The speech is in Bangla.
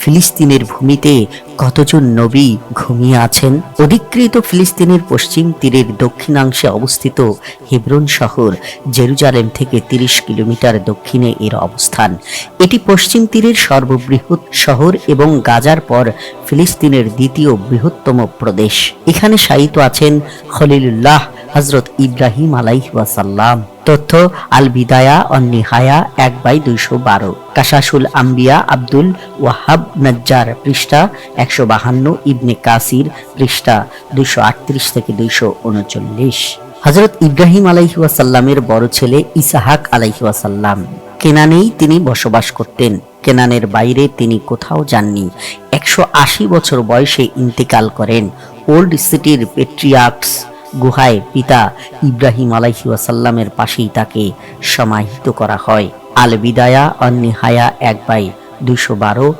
ফিলিস্তিনের ভূমিতে কতজন নবী ঘুমিয়ে আছেন? অধিকৃত ফিলিস্তিনের পশ্চিম তীরের দক্ষিণাংশে অবস্থিত হেব্রন শহর, জেরুজালেম থেকে তিরিশ কিলোমিটার দক্ষিণে এর অবস্থান। এটি পশ্চিম তীরের সর্ববৃহৎ শহর এবং গাজার পর ফিলিস্তিনের দ্বিতীয় বৃহত্তম প্রদেশ। এখানে শায়িত আছেন খলিলুল্লাহ হজরত ইব্রাহিম আলাইহাসাল্লাম তথ্য আল বিদায়া অন্নিহায়া এক বাই দুইশো বারো। কাশাসুল আম্বিয়া আব্দুল ওয়াহাব নজ্জার পৃষ্ঠা একশো বাহান্ন, ইবনে কাসির পৃষ্ঠা দুইশো আটত্রিশ থেকে দুইশো উনচল্লিশ। হজরত ইব্রাহিম আলাইহাসাল্লামের বড় ছেলে ইসাহাক আলাইহাসাল্লাম কেনানেই তিনি বসবাস করতেন। কেনানের বাইরে তিনি কোথাও যাননি। একশো আশি বছর বয়সে ইন্তেকাল করেন। ওল্ড সিটির পেট্রিয়াক্স গুহায় পিতা ইব্রাহিম আলাইহি ওয়াসাল্লামের পাশেই তাকে সমাহিত করা হয়। আল বিদায়া অন্নিহায়া এক বাই দুশো বারো